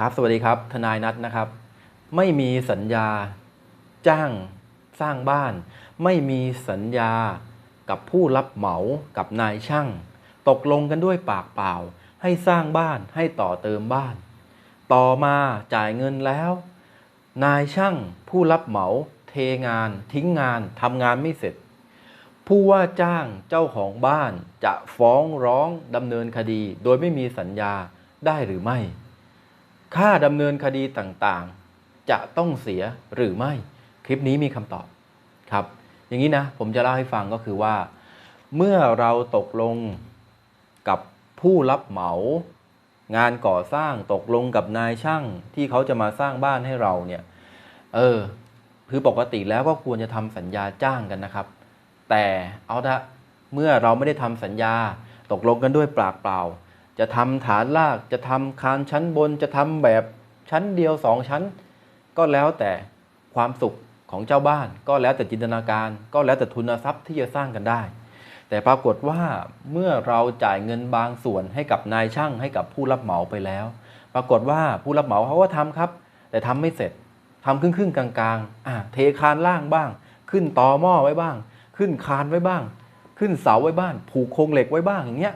ครับ สวัสดีครับ ทนายนัทนะครับ ไม่มีสัญญาจ้างสร้างบ้าน ไม่มีสัญญากับผู้รับเหมากับนายช่าง ตกลงกันด้วยปากเปล่า ให้สร้างบ้านให้ต่อเติมบ้าน ต่อมาจ่ายเงินแล้ว นายช่างผู้รับเหมาเทงาน ทิ้งงานทำงานไม่เสร็จ ผู้ว่าจ้างเจ้าของบ้านจะฟ้องร้องดำเนินคดี โดยไม่มีสัญญาได้หรือไม่ ค่าดำเนินคดีต่างๆ จะต้องเสียหรือไม่ คลิปนี้มีคำตอบครับ อย่างนี้นะผมจะเล่าให้ฟังก็คือว่า เมื่อเราตกลงกับผู้รับเหมางานก่อสร้างตกลงกับนายช่างที่เขาจะมาสร้างบ้านให้เราเนี่ย เออคือปกติแล้วก็ควรจะทำสัญญาจ้างกันนะครับ แต่เอาละเมื่อเราไม่ได้ทำสัญญาตกลงกันด้วยปากเปล่า จะทำฐานรากจะทำคานชั้นบน จะทำแบบชั้นเดียวสองชั้น ก็แล้วแต่ความสุขของเจ้าบ้าน ก็แล้วแต่จินตนาการ ก็แล้วแต่ทุนทรัพย์ที่จะสร้างกันได้ แต่ปรากฏว่าเมื่อเราจ่ายเงินบางส่วนให้กับนายช่างให้กับผู้รับเหมาไปแล้ว ปรากฏว่าผู้รับเหมาเขาก็ทำครับ แต่ทำไม่เสร็จทำครึ่งครึ่งๆกลางๆอะเทคานล่างบ้าง ขึ้นต่อหม้อไว้บ้าง ขึ้นคานไว้บ้าง ขึ้นเสาไว้บ้างผูกโครงเหล็กไว้บ้างอย่างเงี้ย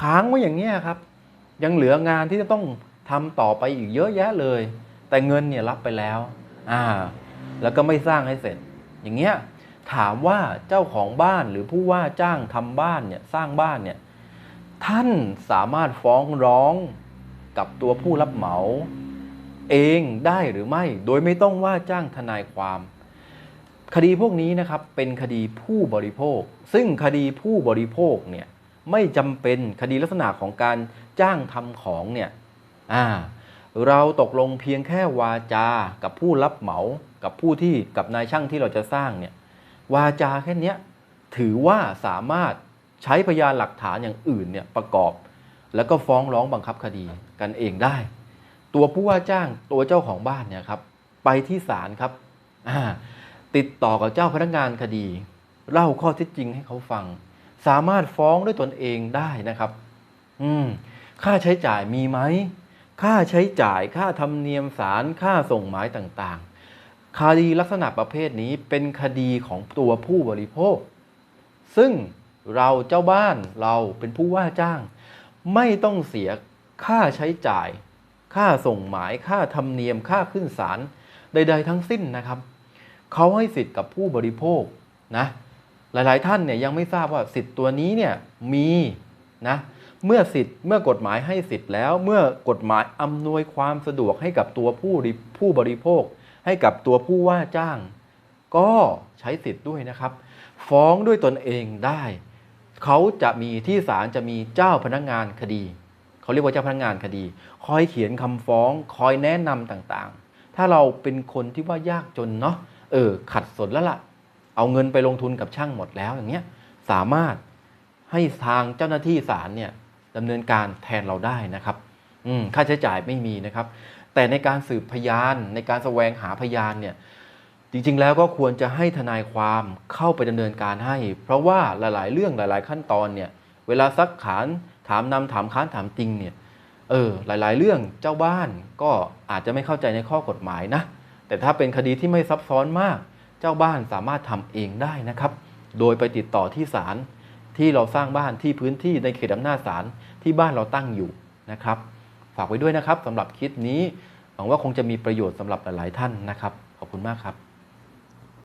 ค้างไว้อย่างเงี้ยครับ ยังเหลืองานที่จะต้องทำต่อไปอีกเยอะแยะเลย แต่เงินเนี่ยรับไปแล้วอ่าแล้วก็ไม่สร้างให้เสร็จ อย่างเงี้ยถามว่าเจ้าของบ้านหรือผู้ว่าจ้างทำบ้านเนี่ยสร้างบ้านเนี่ยท่านสามารถฟ้องร้องกับตัวผู้รับเหมา เองได้หรือไม่ โดยไม่ต้องว่าจ้างทนายความ คดีพวกนี้นะครับเป็นคดีผู้บริโภค ซึ่งคดีผู้บริโภคเนี่ย ไม่จำเป็นคดีลักษณะของการจ้างทำของเนี่ยอ่าเราตกลงเพียงแค่วาจา กับผู้รับเหมา กับผู้ที่กับนายช่างที่เราจะสร้างเนี่ยวาจาแค่นี้ถือว่าสามารถใช้พยานหลักฐานอย่างอื่นเนี่ยประกอบ แล้วก็ฟ้องร้องบังคับคดีกันเองได้ ตัวผู้ว่าจ้างตัวเจ้าของบ้านเนี่ยครับไปที่ศาลครับ ติดต่อกับเจ้าพนักงานคดี เล่าข้อเท็จจริงให้เขาฟัง สามารถฟ้องด้วยตนเองได้นะครับ อืม ค่าใช้จ่ายมีไหม ค่าใช้จ่าย ค่าธรรมเนียมศาล ค่าส่งหมายต่างๆ คดีลักษณะประเภทนี้เป็นคดีของตัวผู้บริโภค ซึ่งเราเจ้าบ้านเราเป็นผู้ว่าจ้าง ไม่ต้องเสียค่าใช้จ่าย ค่าส่งหมาย ค่าธรรมเนียม ค่าขึ้นศาลใด ๆ ทั้งสิ้นนะครับ เขาให้สิทธิ์กับผู้บริโภคนะ หลาย ๆ ท่านเนี่ยยังไม่ทราบว่าสิทธิ์ตัวนี้เนี่ยมีนะเมื่อสิทธิ์เมื่อกฎหมายให้สิทธิ์แล้ว เมื่อกฎหมายอำนวยความสะดวกให้กับตัวผู้ผู้บริโภค ให้กับตัวผู้ว่าจ้าง ก็ใช้สิทธิ์ด้วยนะครับ ฟ้องด้วยตนเองได้ เขาจะมีที่ศาลจะมีเจ้าพนักงานคดี เขาเรียกว่าเจ้าพนักงานคดี คอยเขียนคำฟ้อง คอยแนะนำต่างๆ ถ้าเราเป็นคนที่ว่ายากจนเนาะเออขัดสนแล้วล่ะ เอาเงินไปลงทุนกับช่างหมดแล้วอย่างเงี้ยสามารถให้ทางเจ้าหน้าที่ศาลเนี่ยดำเนินการแทนเราได้นะครับอืมค่าใช้จ่ายไม่มีนะครับ แต่ในการสืบพยานในการแสวงหาพยานเนี่ยจริงๆแล้วก็ควรจะให้ทนายความเข้าไปดำเนินการให้ เพราะว่าหลายๆ เรื่องหลาย ๆ ขั้นตอนเนี่ยเวลาซักขานถามนำถามค้านถามจริงเนี่ยเออหลาย ๆ เรื่องเจ้าบ้านก็อาจจะไม่เข้าใจในข้อกฎหมายนะแต่ถ้าเป็นคดีที่ไม่ซับซ้อนมาก เจ้าบ้านสามารถทำเองได้นะครับ โดยไปติดต่อที่ศาลที่เราสร้างบ้านที่พื้นที่ในเขตอำนาจศาลที่บ้านเราตั้งอยู่นะครับ ฝากไว้ด้วยนะครับสำหรับคลิปนี้หวังว่าคงจะมีประโยชน์สำหรับหลาย ๆ ท่านนะครับ ขอบคุณมากครับ